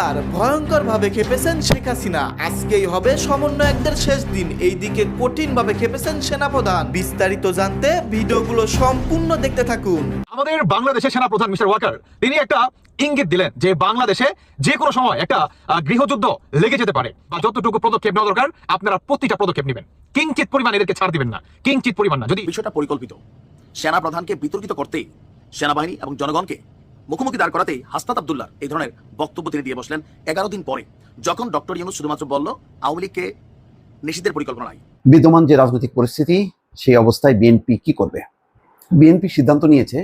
এবার ভয়ঙ্কর ভাবে খেপেছেন শেখ হাসিনা। আজকেই হবে সমন্বয়কদের শেষ দিন। এইদিকে কঠিন ভাবে খেপেছেন সেনাপ্রধান। বিস্তারিত জানতে ভিডিওগুলো সম্পূর্ণ দেখতে থাকুন। আমাদের বাংলাদেশের সেনা প্রধান মিস্টার ওয়াকার তিনি একটা ইঙ্গিত দিলেন যে বাংলাদেশে যে কোনো সময় একটা গৃহযুদ্ধ লেগে যেতে পারে। বা যতটুকু পদক্ষেপ নেওয়া দরকার আপনারা প্রতিটা পদক্ষেপ নেবেন। কিঞ্চিত পরিমাণ এদেরকে ছাড় দিবেন না। কিঞ্চিত পরিমাণ না। যদি বিষয়টা পরিকল্পিত। সেনা প্রধানকে বিতর্কিত করতে সেনাবাহিনী এবং জনগণকে মুখোমুখি দাঁড় করাতেই হাসনাত আবদুল্লাহ এই ধরনের বক্তব্য তিনি দিয়ে বসলেন এগারো দিন পরে, যখন ডক্টর ইউনুস শুধুমাত্র বলল, আওয়ামী লীগকে নিষিদ্ধের পরিকল্পনা নাই। বিদ্যমান যে রাজনৈতিক পরিস্থিতি, সেই অবস্থায় বিএনপি কি করবে? বিএনপি সিদ্ধান্ত নিয়েছে,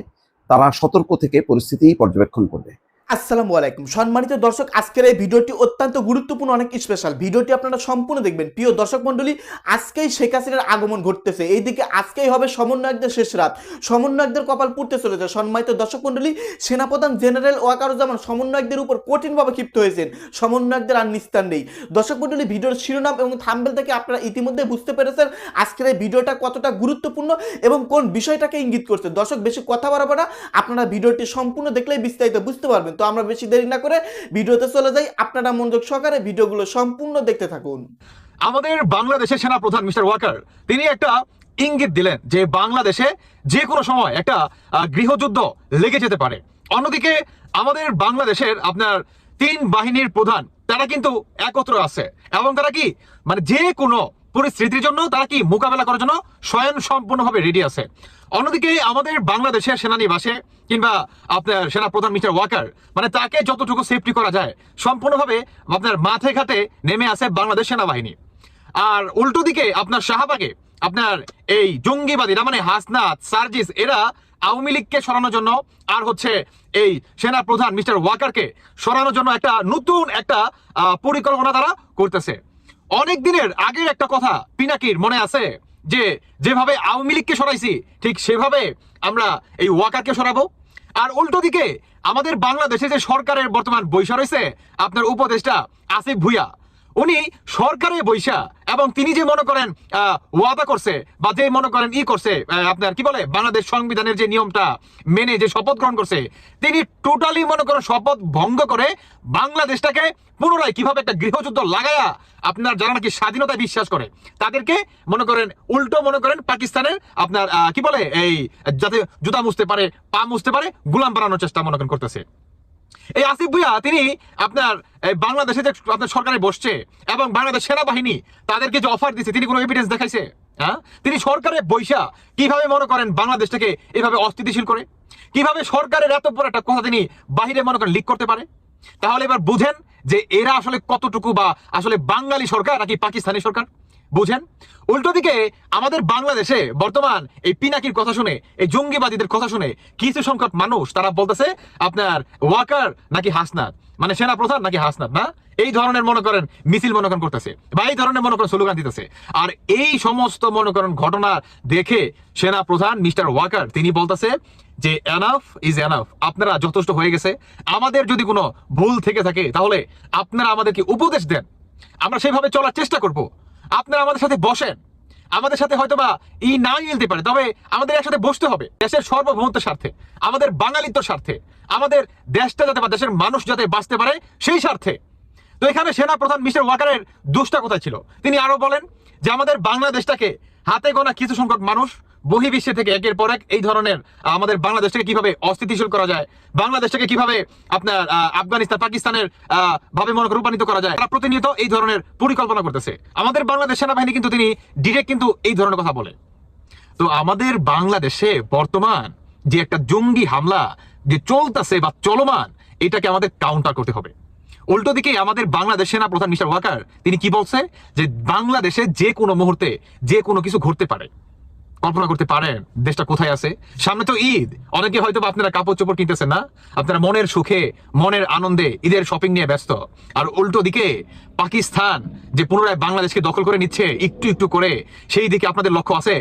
তারা সতর্ক থেকে পরিস্থিতি পর্যবেক্ষণ করবে। আসসালামু আলাইকুম। সম্মানিত দর্শক, আজকের এই ভিডিওটি অত্যন্ত গুরুত্বপূর্ণ, অনেক স্পেশাল ভিডিওটি আপনারা সম্পূর্ণ দেখবেন। প্রিয় দর্শক মণ্ডলী, আজকেই শেখ হাসিনার আগমন ঘটতেছে। এইদিকে আজকেই হবে সমন্বয়কদের শেষ রাত। সমন্বয়কদের কপাল পুড়তে চলেছে। সম্মানিত দর্শক মণ্ডলী, সেনাপ্রধান জেনারেল ওয়াকারুজ্জামান সমন্বয়কদের উপর কঠিনভাবে ক্ষিপ্ত হয়েছেন। সমন্বয়কদের আর নিস্তার নেই। দর্শক মণ্ডলী, ভিডিওর শিরোনাম এবং থাম্বেল থেকে আপনারা ইতিমধ্যে বুঝতে পেরেছেন আজকের এই ভিডিওটা কতটা গুরুত্বপূর্ণ এবং কোন বিষয়টাকে ইঙ্গিত করছে। দর্শক, বেশি কথা বাড়াবো না। আপনারা ভিডিওটি সম্পূর্ণ দেখলেই বিস্তারিত বুঝতে পারবেন। তো আমরা বেশি দেরি না করে ভিডিওতে চলে যাই। আপনারা মনোযোগ সহকারে ভিডিওগুলো সম্পূর্ণ দেখতে থাকুন। আমাদের বাংলাদেশের সেনা প্রধান মিস্টার ওয়াকার, তিনি একটা ইঙ্গিত দিলেন যে বাংলাদেশে যে কোনো সময় একটা গৃহযুদ্ধ লেগে যেতে পারে। অন্যদিকে আমাদের বাংলাদেশের আপনার তিন বাহিনীর প্রধান, তারা কিন্তু একত্র আছে। এবং তারা কি মানে যে কোনো পরিস্থিতির জন্য তারা কি মোকাবেলা করার জন্য স্বয়ং সম্পূর্ণভাবে রেডি আছে। অন্যদিকে আমাদের বাংলাদেশের সেনানিবাসে কিংবা আপনার সেনা প্রধান মিস্টার ওয়াকার মানে তাকে যতটুকু সেফটি করা যায়, সম্পূর্ণভাবে আপনার মাঠে ঘাটে নেমে আছে বাংলাদেশ সেনাবাহিনী। আর উল্টো দিকে আপনার শাহবাগে, আপনার এই জঙ্গিবাদীরা মানে হাসনাত, সার্জিস, এরা আওয়ামী লীগকে সরানোর জন্য আর হচ্ছে এই সেনা প্রধান মিস্টার ওয়াকারকে সরানোর জন্য একটা নতুন একটা পরিকল্পনা তারা করতেছে। অনেক দিনের আগের একটা কথা পিনাকির মনে আছে? যে যেভাবে আওয়ামী লীগকে সরাইছি, ঠিক সেভাবে আমরা এই ওয়াকারকে সরাবো। আর উল্টো দিকে আমাদের বাংলাদেশে যে সরকারের বর্তমান বৈশা রয়েছে, আপনার উপদেষ্টা আসিফ ভুইয়া উনি সরকারে বৈশা এবং তিনি যে মনে করেন ওয়াদা করছে বা যে মনে করেন ই করছে আপনার কি বলে, বাংলাদেশ সংবিধানের যে নিয়মটা মেনে যে শপথ গ্রহণ করছে, তিনি টোটালি মনে করেন শপথ ভঙ্গ করে বাংলাদেশটাকে পুনরায় কীভাবে একটা গৃহযুদ্ধ লাগায়া আপনার যারা নাকি স্বাধীনতায় বিশ্বাস করে, তাদেরকে মনে করেন উল্টো মনে করেন পাকিস্তানের আপনার কি বলে, এই যাতে জুতা মুছতে পারে, পা মুছতে পারে, গুলাম বানানোর চেষ্টা মনে করেন করতেছে। এই আসিফ ভুইয়া, তিনি আপনার বাংলাদেশে যে আপনার সরকারে বসছে এবং বাংলাদেশ সেনাবাহিনী তাদেরকে যে অফার দিচ্ছে তিনি কোনো এভিডেন্স দেখাইছে? হ্যাঁ? তিনি সরকারে বৈশা, কীভাবে মনে করেন বাংলাদেশটাকে এভাবে অস্থিতিশীল করে? কীভাবে সরকারের এত বড় একটা কথা তিনি বাহিরে মনে করেন লিক করতে পারে? তাহলে এবার বুঝেন যে এরা আসলে কতটুকু বা আসলে বাঙালি সরকার নাকি পাকিস্তানি সরকার? বুঝেন? উল্টো দিকে আমাদের বাংলাদেশে বর্তমান এই পিনাকির কথা শুনে, এই জঙ্গিবাদীদের কথা শুনে কিছু সংখ্যক মানুষ, তারা বলতেছে, আপনার ওয়াকার নাকি হাসনাত? মানে সেনা প্রধান নাকি হাসনাত, না? এই ধরনের মনে করেন মিছিল মনে করেন করতেছে বা এই ধরনের মনে করেন স্লোগান দিতেছে। আর এই সমস্ত মনে করেন ঘটনা দেখে সেনা প্রধান মিস্টার ওয়াকার, তিনি বলতেছে যে এনাফ ইজ এনাফ আপনারা যথেষ্ট হয়ে গেছে। আমাদের যদি কোনো ভুল থেকে থাকে, তাহলে আপনারা আমাদেরকে উপদেশ দেন। আমরা সেভাবে চলার চেষ্টা করব। আপনারা আমাদের সাথে বসেন। আমাদের সাথে হয়তো বা ই নাই মিলতে পারে, তবে আমাদের একসাথে বসতে হবে। দেশের সর্বভৌমত্ব স্বার্থে, আমাদের বাঙালিত্বর স্বার্থে, আমাদের দেশটা যাতে বা দেশের মানুষ যাতে বাঁচতে পারে সেই স্বার্থে। তো এখানে সেনা প্রধান মিস্টার ওয়াকারের দুষ্টা কোথায় ছিল? তিনি আরও বলেন যে, আমাদের বাংলাদেশটাকে হাতে গোনা কিছু সংখ্যক মানুষ বহির্বিশ্বে থেকে একের পর এক এই ধরনের আমাদের বাংলাদেশটাকে কীভাবে অস্থিতিশীল করা যায়, বাংলাদেশটাকে কীভাবে আপনার আফগানিস্তান, পাকিস্তানের ভাবে মনে রূপান্তরিত করা যায়, তারা প্রতিনিয়ত এই ধরনের পরিকল্পনা করতেছে। আমাদের বাংলাদেশ সেনাবাহিনী কিন্তু তিনি ডিরেক্ট কিন্তু এই ধরনের কথা বলে। তো আমাদের বাংলাদেশে বর্তমান যে একটা জঙ্গি হামলা যে চলতেছে বা চলমান, এটাকে আমাদের কাউন্টার করতে হবে। উল্টো দিকে আমাদের বাংলাদেশ সেনা প্রধান মিস্টার ওয়াকার, তিনি কি বলছে? যে বাংলাদেশে যে কোনো মুহূর্তে যে কোনো কিছু ঘটতে পারে। কল্পনা করতে পারেন দেশটা কোথায় আছে। সামনে তো ঈদ। অনেকে হয়তো আপনারা কাপড় চোপড় কিনতেছেন না। আপনারা মনের সুখে, মনের আনন্দে ঈদের শপিং নিয়ে ব্যস্ত। আর উল্টো দিকে পাকিস্তান, যে পুনরায় বাংলাদেশকে দখল করে নিচ্ছে একটু একটু করে, সেই দিকে আপনাদের লক্ষ্য আছে?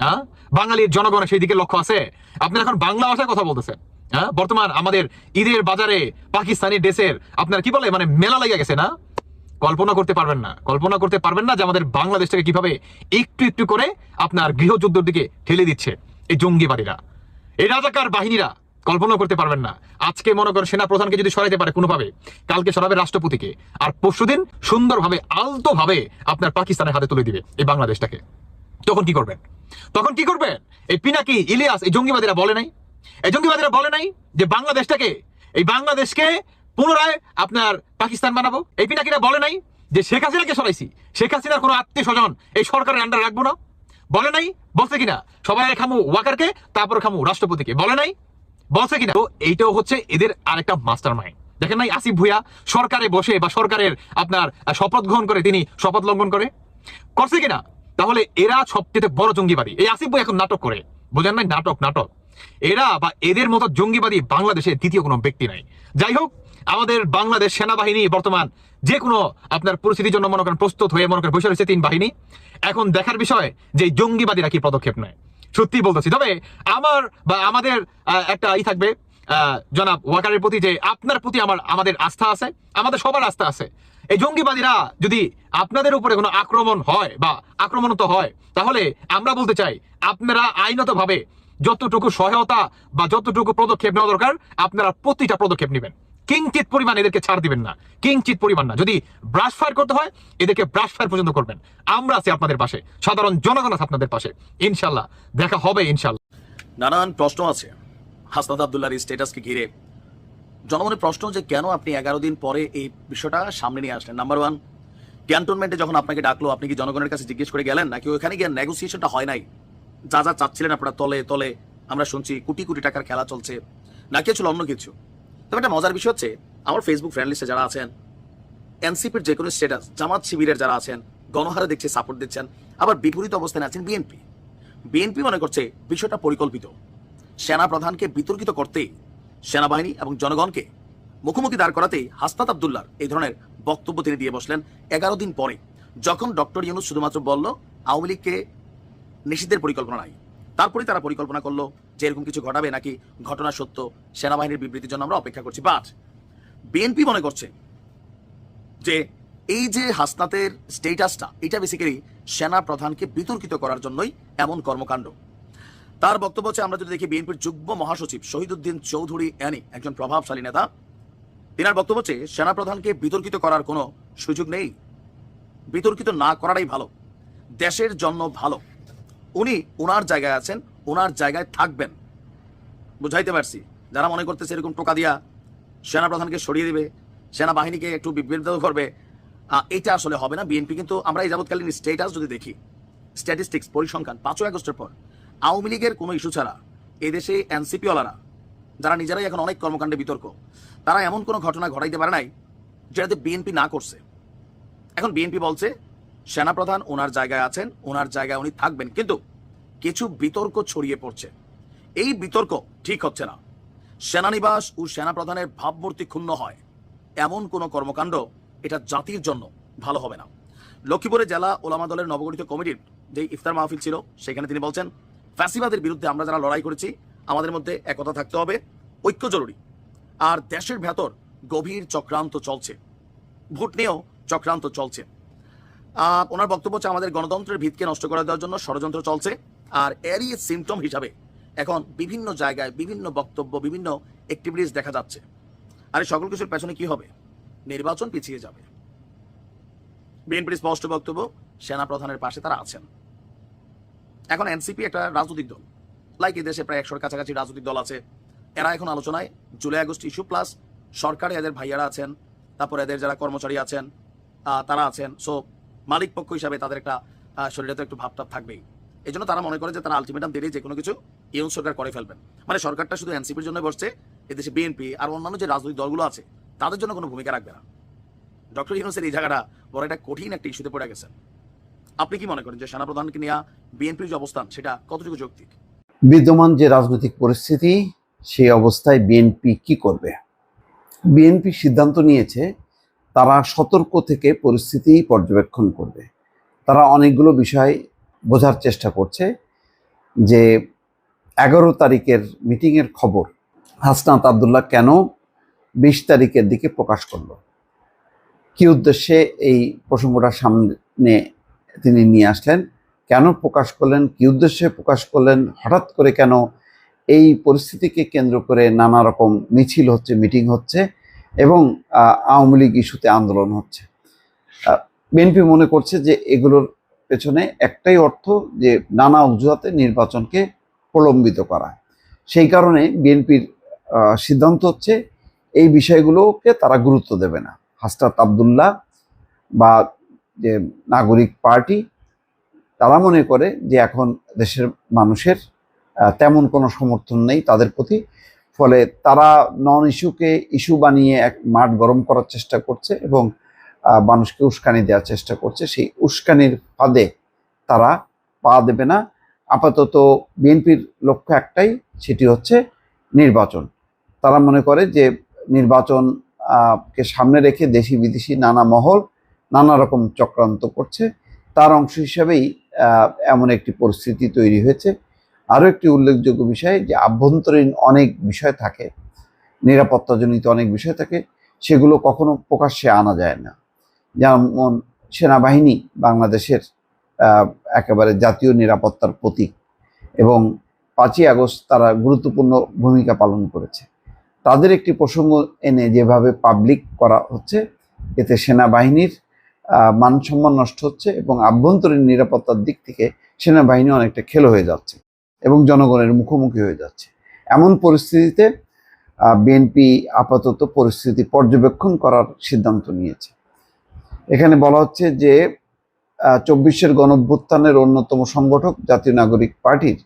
হ্যাঁ বাঙালির জনগণের সেই দিকে লক্ষ্য আছে? আপনারা এখন বাংলা ভাষায় কথা বলতেছেন। হ্যাঁ বর্তমান আমাদের ঈদের বাজারে পাকিস্তানি ড্রেসের আপনার কি বলে? মানে মেলা লেগে গেছে না? কল্পনা করতে পারবেন না। কল্পনা করতে পারবেন না যে আমাদের বাংলাদেশটাকে কীভাবে একটু একটু করে আপনার গৃহযুদ্ধের দিকে ঠেলে দিচ্ছে এই জঙ্গিবাদীরা। এই রাজাকার বাহিনীরা কল্পনা করতে পারবেন না। আজকে মনে করেন সেনা প্রধানকে যদি সরাইতে পারে কোনোভাবে, কালকে সরাবে রাষ্ট্রপতিকে, আর পরশুদিন সুন্দরভাবে, আলতোভাবে আপনার পাকিস্তানের হাতে তুলে দিবে এই বাংলাদেশটাকে। তখন কি করবেন? তখন কি করবেন? এই পিনাকি, ইলিয়াস, এই জঙ্গিবাদীরা বলে নাই? এই জঙ্গিবাদীরা বলে নাই যে বাংলাদেশটাকে, এই বাংলাদেশকে পুনরায় আপনার পাকিস্তান বানাবো। এই পিনাকিরা বলে নাই যে শেখ হাসিনাকে সরাইছি। শেখ হাসিনার কোনো আত্মীয় স্বজন এই সরকারের আন্ডার রাখব না। বলে নাই? বলছে কিনা? সবাই খামু ওয়াকারকে, তারপর খামু রাষ্ট্রপতিকে। বলে নাই? বলছে কিনা? তো এইটাও হচ্ছে এদের আরেকটা মাস্টার মাইন্ড দেখেন নাই আসিফ ভুইয়া সরকারে বসে বা সরকারের আপনার শপথ গ্রহণ করে, তিনি শপথ লঙ্ঘন করে। করছে কিনা? তাহলে এরা সবচেয়ে বড় জঙ্গিবাদী। এই আসিফ ভাই এখন নাটক করে। বোঝেন নাই? নাটক নাটক। এরা বা এদের মতো জঙ্গিবাদী বাংলাদেশে দ্বিতীয় কোনো ব্যক্তি নাই। যাই হোক আমাদের বাংলাদেশ সেনাবাহিনী বর্তমান যে কোনো আপনার পরিস্থিতির জন্য মনে করেন প্রস্তুত হয়ে মনে করেন বসে রয়েছে তিন বাহিনী। এখন দেখার বিষয় যে জঙ্গিবাদীরা কি পদক্ষেপ নেয়। সত্যি বলতেছি। তবে আমার বা আমাদের একটা ই থাকবে জনাব ওয়াকারের প্রতি যে আপনার প্রতি আমার, আমাদের আস্থা আছে, আমাদের সবার আস্থা আছে। এই জঙ্গিবাদীরা যদি আপনাদের উপরে কোনো আক্রমণ হয় বা আক্রমণ তো হয়, তাহলে আমরা বলতে চাই, আপনারা আইনত ভাবে যতটুকু সহায়তা বা যতটুকু পদক্ষেপ নেওয়া দরকার, আপনারা প্রতিটা পদক্ষেপ নেবেন। কিঞ্চিত পরিমাণ এদেরকে ছাড় দিবেন না। কিঞ্চিত পরিমাণ না। যদি ব্রাশ ফায়ার করতে হয়, এদেরকে ব্রাশ ফায়ার পর্যন্ত করবেন। আমরা আছি আপনাদের পাশে। সাধারণ জনগণ আছে আপনাদের পাশে। ইনশাল্লাহ। দেখা হবে ইনশাল্লাহ। নানান প্রশ্ন আছে। হাসনাত আবদুল্লাহর স্ট্যাটাসকে ঘিরে। জনমনের প্রশ্ন যে, কেন আপনি এগারো দিন পরে এই বিষয়টা সামনে নিয়ে আসলেন? নাম্বার ওয়ান ক্যান্টনমেন্টে যখন আপনাকে ডাকলো, আপনি কি জনগণের কাছে জিজ্ঞেস করে গেলেন? নাকি ওখানে গিয়ে নেগোসিয়েশনটা হয় নাই? যা যা চাচ্ছিলেন আপনারা, তলে তলে আমরা শুনছি, কোটি কোটি টাকার খেলা চলছে। নাকি ছিল অন্য কিছু। তবে একটা মজার বিষয় হচ্ছে, আমার ফেসবুক ফ্রেন্ড লিস্টে যারা আছেন এনসিপির যে কোনো স্ট্যাটাস জামাত শিবিরের যারা আছেন, গণহারে দেখছে সাপোর্ট দিচ্ছেন, আবার বিপরীত অবস্থানে আছেন বিএনপি বিএনপি মনে করছে, বিষয়টা পরিকল্পিত। সেনা প্রধানকে বিতর্কিত করতে সেনাবাহিনী এবং জনগণকে মুখোমুখি দাঁড় করাতেই হাসনাত আবদুল্লার এই ধরনের বক্তব্য তিনি দিয়ে বসলেন এগারো দিন পরে, যখন ডক্টর ইউনুস শুধুমাত্র বলল, আওয়ামী লীগকে নিষিদ্ধের পরিকল্পনা নাই। তারপরে তারা পরিকল্পনা করল যে এরকম কিছু ঘটাবে নাকি ঘটনা সত্য, সেনাবাহিনীর বিবৃতির জন্য আমরা অপেক্ষা করছি। বাট বিএনপি মনে করছে যে এই যে হাসনাতের স্টেটাসটা এটা বেসিক্যালি সেনা প্রধানকে বিতর্কিত করার জন্যই এমন কর্মকাণ্ড। তার বক্তব্য হচ্ছে, আমরা যদি দেখি বিএনপির যুগ্ম মহাসচিব শহীদুদ্দিন চৌধুরী অ্যানি, একজন প্রভাবশালী নেতা, তিনার বক্তব্য হচ্ছে সেনা প্রধানকে বিতর্কিত করার কোনো সুযোগ নেই। বিতর্কিত না করাটাই ভালো। দেশের জন্য ভালো। উনি ওনার জায়গায় আছেন ওনার জায়গায় থাকবেন। বুঝাইতে পারছি। যারা মনে করতেছে এরকম টোকা দিয়া সেনাপ্রধানকে সরিয়ে দিবে, সেনাবাহিনীকে একটু বিভ্রান্ত করবে এটা আসলে হবে না। বিএনপি কিন্তু আমরা এই যাবৎকালীন স্টেটাস যদি দেখি স্ট্যাটিস্টিক্স পরিসংখ্যান, পাঁচই আগস্টের পর, আওয়ামী লীগের কোনো ইস্যু ছাড়া এদেশে এনসিপিওয়ালারা যারা নিজেরাই এখন অনেক কর্মকাণ্ডে বিতর্ক, তারা এমন কোনো ঘটনা ঘটাইতে পারে নাই যেটাতে বিএনপি না করছে। এখন বিএনপি বলছে, সেনাপ্রধান ওনার জায়গায় আছেন, ওনার জায়গায় উনি থাকবেন। কিন্তু কিছু বিতর্ক ছড়িয়ে পড়ছে। এই বিতর্ক ঠিক হচ্ছে না। সেনানিবাস ও সেনাপ্রধানের ভাবমূর্তি ক্ষুণ্ণ হয়। এমন কোনো কর্মকাণ্ড এটা জাতির জন্য ভালো হবে না। লক্ষ্মীপুরে জেলা ওলামা দলের নবগঠিত কমিটির যে ইফতার মাহফিল ছিল, সেখানে তিনি বলছেন, ফ্যাসিবাদের বিরুদ্ধে আমরা যারা লড়াই করেছি, আমাদের মধ্যে একতা থাকতে হবে, ঐক্য জরুরি। আর দেশের ভেতর গভীর চক্রান্ত চলছে। ভোট নিয়েও চক্রান্ত চলছে। ওনার বক্তব্য হচ্ছে, আমাদের গণতন্ত্রের ভিতকে নষ্ট করে দেওয়ার জন্য ষড়যন্ত্র চলছে। আর এরই সিমটম হিসাবে এখন বিভিন্ন জায়গায় বিভিন্ন বক্তব্য, বিভিন্ন অ্যাক্টিভিটিস দেখা যাচ্ছে। আর সকল কিছুর পেছনে কি হবে? নির্বাচন পিছিয়ে যাবে। বিএনপির স্পষ্ট বক্তব্য, সেনা প্রধানের পাশে তারা আছেন। এখন এনসিপি একটা রাজনৈতিক দল। লাইক এই দেশে প্রায় একশোর কাছাকাছি রাজনৈতিক দল আছে। এরা এখন আলোচনায় জুলাই আগস্ট ইস্যু প্লাস সরকারে এদের ভাইয়ারা আছেন, তারপর এদের যারা কর্মচারী আছেন তারা আছেন। সো মালিক পক্ষ হিসাবে তাদের একটা শরীরে তো একটু ভাবটাপ থাকবেই। এই জন্য তারা মনে করে যে তারা আলটিমেটাম দিলেই যে কোনো কিছু ইউন সরকার করে ফেলবেন। মানে সরকারটা শুধু এনসিপির জন্য বসছে, এদেশে বিএনপি আর অন্যান্য যে রাজনৈতিক দলগুলো আছে, তাদের জন্য কোনো ভূমিকা রাখবে না। ডক্টর ইউনুসের এই জায়গাটা বড় একটা কঠিন একটা ইস্যুতে পড়ে গেছেন। আপনি কি মনে করেন যে সেনাপ্রধানকে নিয়ে বিএনপির যে অবস্থান, সেটা কতটুকু যৌক্তিক? বিদ্যমান যে রাজনৈতিক পরিস্থিতি, সেই অবস্থায় বিএনপি কি করবে? বিএনপি সিদ্ধান্ত নিয়েছে, তারা সতর্ক থেকে পরিস্থিতি পর্যবেক্ষণ করবে। তারা অনেকগুলো বিষয় বোঝার চেষ্টা করছে যে এগারো তারিখের মিটিংয়ের খবর হাসনাত আবদুল্লাহ কেন বিশ তারিখের দিকে প্রকাশ করল? কি উদ্দেশ্যে এই প্রসঙ্গটা সামনে তিনি নিয়ে আসলেন? কেন প্রকাশ করলেন? কি উদ্দেশ্যে প্রকাশ করলেন? হঠাৎ করে কেন এই পরিস্থিতিকে কেন্দ্র করে নানা রকম মিছিল হচ্ছে, মিটিং হচ্ছে এবং আওয়ামী লীগ ইস্যুতে আন্দোলন হচ্ছে? বিএনপি মনে করছে যে এগুলোর পেছনে একটাই অর্থ যে নানা অজুহাতে নির্বাচনকে প্রলম্বিত করা। সেই কারণে বিএনপির সিদ্ধান্ত হচ্ছে এই বিষয়গুলোকে তারা গুরুত্ব দেবে না। হাসরাত আবদুল্লাহ বা যে নাগরিক পার্টি, তারা মনে করে যে এখন দেশের মানুষের তেমন কোনো সমর্থন নেই তাদের প্রতি। ফলে তারা নন ইস্যুকে ইস্যু বানিয়ে এক মাঠ গরম করার চেষ্টা করছে এবং মানুষকে উস্কানি দেওয়ার চেষ্টা করছে। সেই উস্কানির ফাঁদে তারা পা দেবে না। আপাতত বিএনপির লক্ষ্য একটাই, সেটি হচ্ছে নির্বাচন। তারা মনে করে যে নির্বাচন কে সামনে রেখে দেশি বিদেশি নানা মহল, নানা রকম চক্রান্ত করছে। তার অংশ হিসাবেই এমন একটি পরিস্থিতি তৈরি হয়েছে। আরও একটি উল্লেখযোগ্য বিষয়, যে আভ্যন্তরীণ অনেক বিষয় থাকে, নিরাপত্তাজনিত অনেক বিষয় থাকে, সেগুলো কখনো প্রকাশ্যে আনা যায় না। যেমন সেনাবাহিনী বাংলাদেশের একেবারে জাতীয় নিরাপত্তার প্রতীক এবং পাঁচই আগস্ট তারা গুরুত্বপূর্ণ ভূমিকা পালন করেছে। তাদের একটি প্রসঙ্গ এনে যেভাবে পাবলিক করা হচ্ছে, এতে সেনাবাহিনীর মানসম্মান নষ্ট হচ্ছে এবং আভ্যন্তরীণ নিরাপত্তার দিক থেকে সেনাবাহিনী অনেকটা খেলো হয়ে যাচ্ছে এবং জনগণের মুখোমুখি হয়ে যাচ্ছে। এমন পরিস্থিতিতে বিএনপি আপাতত পরিস্থিতি পর্যবেক্ষণ করার সিদ্ধান্ত নিয়েছে। এখানে বলা হচ্ছে যে চব্বিশের গণভ্যুত্থানের অন্যতম সংগঠক জাতীয় নাগরিক পার্টির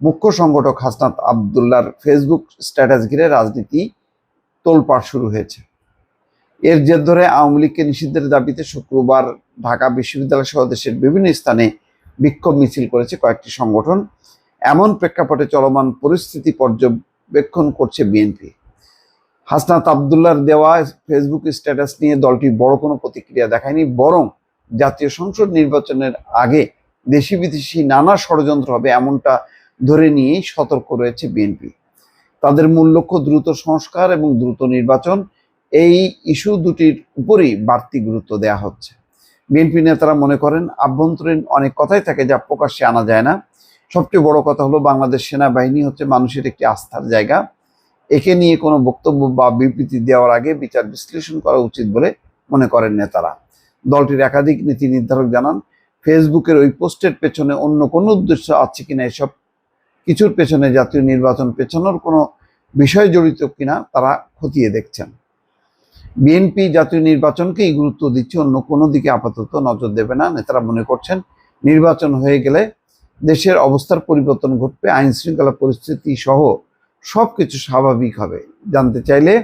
মুখ্য সংগঠক হাসনাত আবদুল্লার ফেসবুক স্ট্যাটাস ঘিরে রাজনীতি তোলপাড় শুরু হয়েছে। এর জের ধরে আওয়ামী লীগকে নিষিদ্ধের দাবিতে শুক্রবার ঢাকা বিশ্ববিদ্যালয় সহ দেশের বিভিন্ন স্থানে বিক্ষোভ মিছিল করেছে কয়েকটি সংগঠন। এমন প্রেক্ষাপটে চলমান পরিস্থিতি পর্যবেক্ষণ করছে বিএনপি। হাসনাত আবদুল্লার দেওয়া ফেসবুক স্ট্যাটাস নিয়ে দলটি বড় কোনো প্রতিক্রিয়া দেখায়নি, বরং জাতীয় সংসদ নির্বাচনের আগে দেশি বিদেশি নানা ষড়যন্ত্র হবে এমনটা ধরে নিয়েই সতর্ক রয়েছে বিএনপি। তাদের মূল লক্ষ্য দ্রুত সংস্কার এবং দ্রুত নির্বাচন, এই ইস্যু দুটির উপরেই বাড়তি গুরুত্ব দেওয়া হচ্ছে। বিএনপি নেতারা মনে করেন, আভ্যন্তরীণ অনেক কথাই থাকে যা প্রকাশ্যে আনা যায় না। সবচেয়ে বড় কথা হলো, বাংলাদেশ সেনাবাহিনী হচ্ছে মানুষের একটি আস্থার জায়গা। একে নিয়ে কোনো বক্তব্য বা বিবৃতি দেওয়ার আগে বিচার বিশ্লেষণ করা উচিত বলে মনে করেন নেতারা। দলটির একাধিক নীতি নির্ধারক জানান, ফেসবুকের ওই পোস্টের পেছনে অন্য কোনো উদ্দেশ্য আছে কিনা এসব? কিছুর পেছনে জাতীয় নির্বাচন পেছানোর কোনো বিষয় জড়িত কিনা তারা খতিয়ে দেখছেন। বিএনপি জাতীয় নির্বাচনকেই গুরুত্ব দিচ্ছে, অন্য কোনো দিকে আপাতত নজর দেবে না, নেতারা মনে করছেন নির্বাচন হয়ে গেলে দেশের অবস্থার পরিবর্তন ঘটবে আইন শৃঙ্খলা পরিস্থিতি সহ সব কিছু স্বাভাবিক হবে। জানতে চাইলে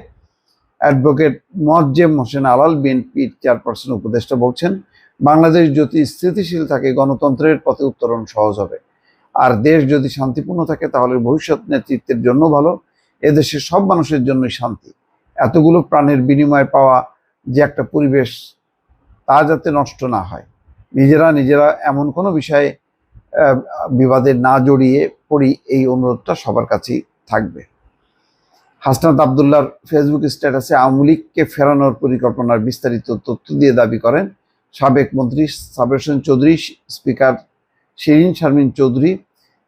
অ্যাডভোকেট মোয়াজ্জেম হোসেন আলাল বিএনপির চেয়ারপারসন উপদেষ্টা বলছেন, বাংলাদেশ যদি স্থিতিশীল থাকে, গণতন্ত্রের পথে উত্তরণ সহজ হবে। আর দেশ যদি শান্তিপূর্ণ থাকে, তাহলে ভবিষ্যৎ নেতৃত্বের জন্য ভালো। এদেশের সব মানুষের জন্যই শান্তি। এতগুলো প্রাণের বিনিময়ে পাওয়া যে একটা পরিবেশ, তা যাতে নষ্ট না হয়। নিজেরা নিজেরা এমন কোনো বিষয়ে বিবাদে না জড়িয়ে পড়ি, এই অনুরোধটা সবার কাছেই থাকবে। হাসনাত আবদুল্লার ফেসবুক স্ট্যাটাসে আওয়ামী লীগকে ফেরানোর পরিকল্পনার বিস্তারিত তথ্য দিয়ে দাবি করেন সাবেক মন্ত্রী সাবের চৌধুরী, স্পিকার শিরিন শারমিন চৌধুরী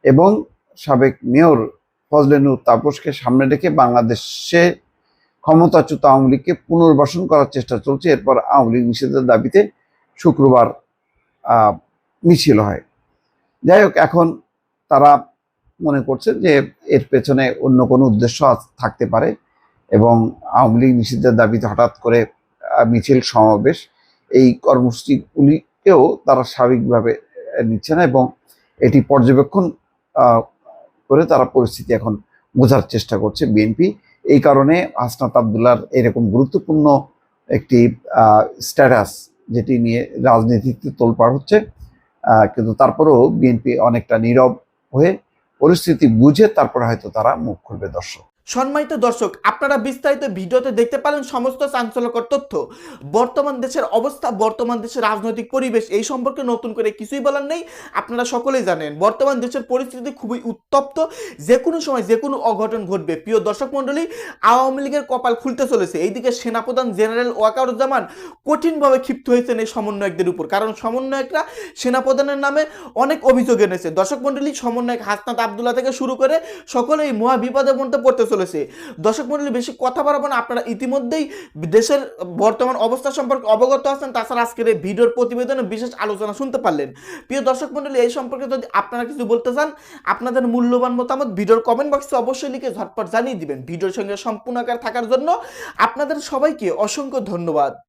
এবং সাবেক মেয়র ফজলেনুর তাপসকে সামনে রেখে বাংলাদেশে ক্ষমতাচ্যুত আওয়ামী লীগকে পুনর্বাসন করার চেষ্টা চলছে। এরপর আওয়ামী লীগ নিষেধের দাবিতে শুক্রবার মিছিল হয়। যাই হোক, এখন তারা মনে করছে যে এর পেছনে অন্য কোনো উদ্দেশ্য থাকতে পারে এবং আওয়ামী লীগ নিষিদ্ধের দাবিতে হঠাৎ করে মিছিল সমাবেশ, এই কর্মসূচিগুলিকেও তারা স্বাভাবিকভাবে নিচ্ছে না এবং এটি পর্যবেক্ষণ করে তারা পরিস্থিতি এখন বোঝার চেষ্টা করছে বিএনপি। এই কারণে হাসনাত আবদুল্লার এরকম গুরুত্বপূর্ণ একটি স্ট্যাটাস যেটি নিয়ে রাজনীতিতে তোলপাড় হচ্ছে কিন্তু তারপরেও বিএনপি অনেকটা নীরব হয়ে পরিস্থিতি বুঝে তারপরে হয়তো তারা মুখ খুলবে দর্শক। সম্মানিত দর্শক, আপনারা বিস্তারিত ভিডিওতে দেখতে পারেন সমস্ত চাঞ্চল্যকর তথ্য। বর্তমান দেশের অবস্থা, বর্তমান দেশের রাজনৈতিক পরিবেশ, এই সম্পর্কে নতুন করে কিছুই বলার নেই, আপনারা সকলেই জানেন। বর্তমান দেশের পরিস্থিতি খুবই উত্তপ্ত যে কোনো সময় যে কোনো অঘটন ঘটবে। প্রিয় দর্শক মণ্ডলী, আওয়ামী লীগের কপাল খুলতে চলেছে। এইদিকে সেনাপ্রধান জেনারেল ওয়াকারুজ্জামান কঠিনভাবে ক্ষিপ্ত হয়েছেন এই সমন্বয়কদের উপর। কারণ সমন্বয়করা সেনাপ্রধানের নামে অনেক অভিযোগ এনেছে। দর্শক মণ্ডলী, সমন্বয়ক হাসনাত আবদুল্লাহ থেকে শুরু করে সকলেই মহা বিপদের মধ্যে পড়তে চলেছে। দর্শক মন্ডলী, বেশি কথা বাড়াবো না। আপনারা ইতিমধ্যেই দেশের বর্তমান অবস্থা সম্পর্কে অবগত আছেন। তাছাড়া আজকের এই ভিডিওর প্রতিবেদনে বিশেষ আলোচনা শুনতে পারলেন। প্রিয় দর্শক মন্ডলী, এই সম্পর্কে যদি আপনারা কিছু বলতে চান, আপনাদের মূল্যবান মতামত ভিডিওর কমেন্ট বক্সে অবশ্যই লিখে ঝটপট জানিয়ে দিবেন। ভিডিওর সঙ্গে সম্পূর্ণ আকার থাকার জন্য আপনাদের সবাইকে অসংখ্য ধন্যবাদ।